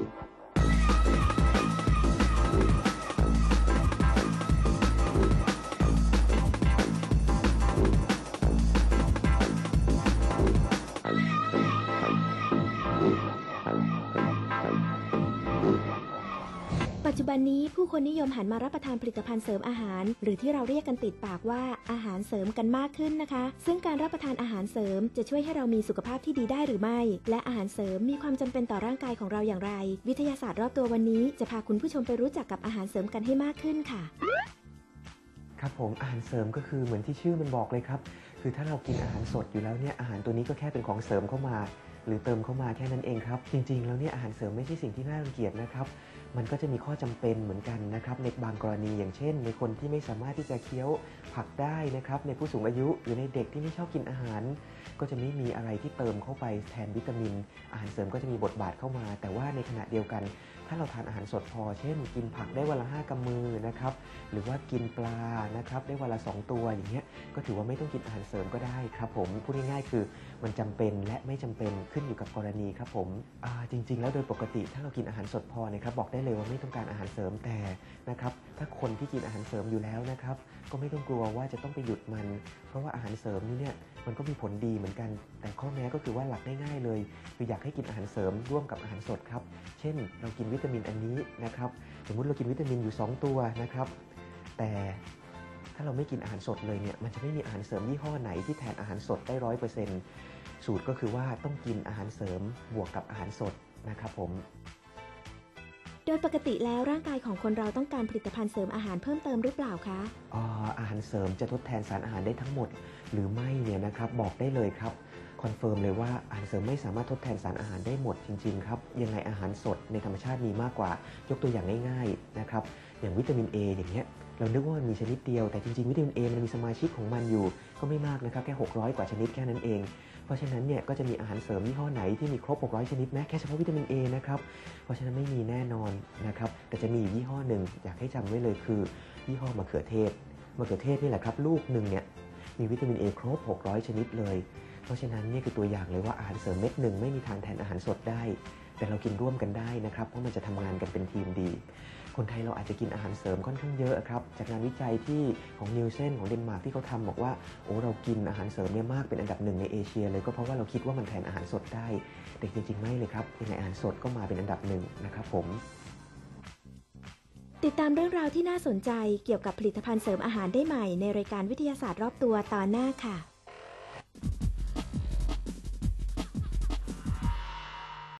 ปั จจุบันนี้ผู้คนนิยมหันมารับประทานผลิตภัณฑ์เสริมอาหาร หรือที่เราเรียกกันติดปากว่าอาหารเสริมกันมากขึ้นนะคะ ซึ่งการรับประทานอาหารเสริม จะช่วยให้เรามีสุขภาพที่ดีได้หรือไม่ และอาหารเสริมมีความจำเป็นต่อร่างกายของเราอย่างไร วิทยาศาสตร์รอบตัววันนี้จะพาคุณผู้ชมไปรู้จักกับอาหารเสริมกันให้มากขึ้นค่ะ ครับผมอาหารเสริมก็คือเหมือนที่ชื่อมันบอกเลยครับ คือถ้าเรากินอาหารสดอยู่แล้วเนี่ยอาหารตัวนี้ก็แค่เป็นของเสริมเข้ามา หรือเติมเข้ามาแค่นั้นเองครับ จริง ๆ แล้วเนี่ยอาหารเสริมไม่ใช่สิ่งที่น่ารังเกียจนะครับ มันก็จะมีข้อจำเป็นเหมือนกันนะครับในบางกรณีอย่างเช่น ในคนที่ไม่สามารถที่จะเคี้ยวผักได้นะครับในผู้สูงอายุหรือในเด็กที่ไม่ชอบกินอาหาร ก็จะไม่มีอะไรที่เติมเข้าไปแทนวิตามิน อาหารเสริมก็จะมีบทบาทเข้ามา แต่ว่าในขณะเดียวกัน ถ้าเราทานอาหารสดพอ เช่น กินผักได้วันละห้ากำมือนะครับหรือว่ากินปลานะครับได้วันละ 2 ตัวอย่างเงี้ยก็ถือว่าไม่ต้องกินอาหารเสริมก็ได้ครับผมพูดง่ายๆคือมันจำเป็นและไม่จำเป็นขึ้นอยู่กับกรณีครับผมจริง ๆ แล้วโดยปกติถ้าเรากินอาหารสดพอนะครับบอกได้เลยว่าไม่ต้องการอาหารเสริมแต่นะครับ ถ้าคนที่กินอาหารเสริมอยู่แล้วนะครับ ก็ไม่ต้องกลัวว่าจะต้องไปหยุดมัน เพราะว่าอาหารเสริมนี่เนี่ยมันก็มีผลดีเหมือนกัน แต่ข้อแม้ก็คือว่าหลักง่ายๆเลย คืออยากให้กินอาหารเสริมร่วมกับอาหารสดครับ เช่น เรากินวิตามินอันนี้นะครับสมมุติเรากินวิตามินอยู่ 2 ตัวนะครับ แต่ถ้าเราไม่กินอาหารสดเลยเนี่ยมันจะไม่มีอาหารเสริมยี่ห้อไหนที่แทนอาหารสดได้ร้อยเปอร์เซ็นต์สูตรก็คือว่าต้องกินอาหารเสริมบวกกับอาหารสดนะครับผม ดยปกติแล้วร่างกายของคนเราต้องการผลิตภัณฑ์เสริมอาหารเพิ่มเติมหรือเปล่าคะอ่าอาหารเสริมจะทดแทนสารอาหารได้ทั้งหมด หรือไม่เนี่ยนะครับบอกได้เลยครับ คอนเฟิร์มเลยว่าอาหารเสริมไม่สามารถทดแทนสารอาหารได้หมดจริงๆครับยังไงอาหารสดในธรรมชาติมีมากกว่ายกตัวอย่างง่ายๆนะครับอย่างวิตามิน A อย่างเงี้ยเรานึกว่ามันมีชนิดเดียวแต่จริงๆวิตามิน A มันมีสมาชิกของมันอยู่ ก็ไม่มากนะครับแค่ 600 กว่าชนิดแค่นั้นเอง เพราะฉะนั้นเนี่ยก็จะมีอาหารเสริมยี่ห้อไหนที่มีครบ 600 ชนิดไหมแค่เฉพาะวิตามิน A นะครับเพราะฉะนั้นไม่มีแน่นอนนะครับแต่จะมีอยู่ยี่ห้อหนึ่งอยากให้จำไว้เลยคือยี่ห้อมะเขือเทศมะเขือเทศนี่แหละครับลูกหนึ่งเนี่ย มีวิตามิน A ครบ 600 ชนิดเลย เพราะฉะนั้นนี่คือตัวอย่างเลยว่าอาหารเสริมเม็ดหนึ่งไม่มีทางแทนอาหารสดได้ แต่เรากินร่วมกันได้นะครับ เพราะมันจะทำงานกันเป็นทีมดี คนไทยเราอาจจะกินอาหารเสริมค่อนข้างเยอะครับ จากงานวิจัยที่ของนิวเซนของเดนมาร์กที่เขาทำบอกว่าโอ้เรากินอาหารเสริมเนี่ยมากเป็นอันดับหนึ่งในเอเชีย เลยก็เพราะว่าเราคิดว่ามันแทนอาหารสดได้ แต่จริงๆไม่เลยครับยังไงอาหารสดก็มาเป็นอันดับหนึ่งนะครับผม ติดตามเรื่องราวที่น่าสนใจเกี่ยวกับผลิตภัณฑ์เสริมอาหารได้ใหม่ในรายการวิทยาศาสตร์รอบตัวตอนหน้าค่ะ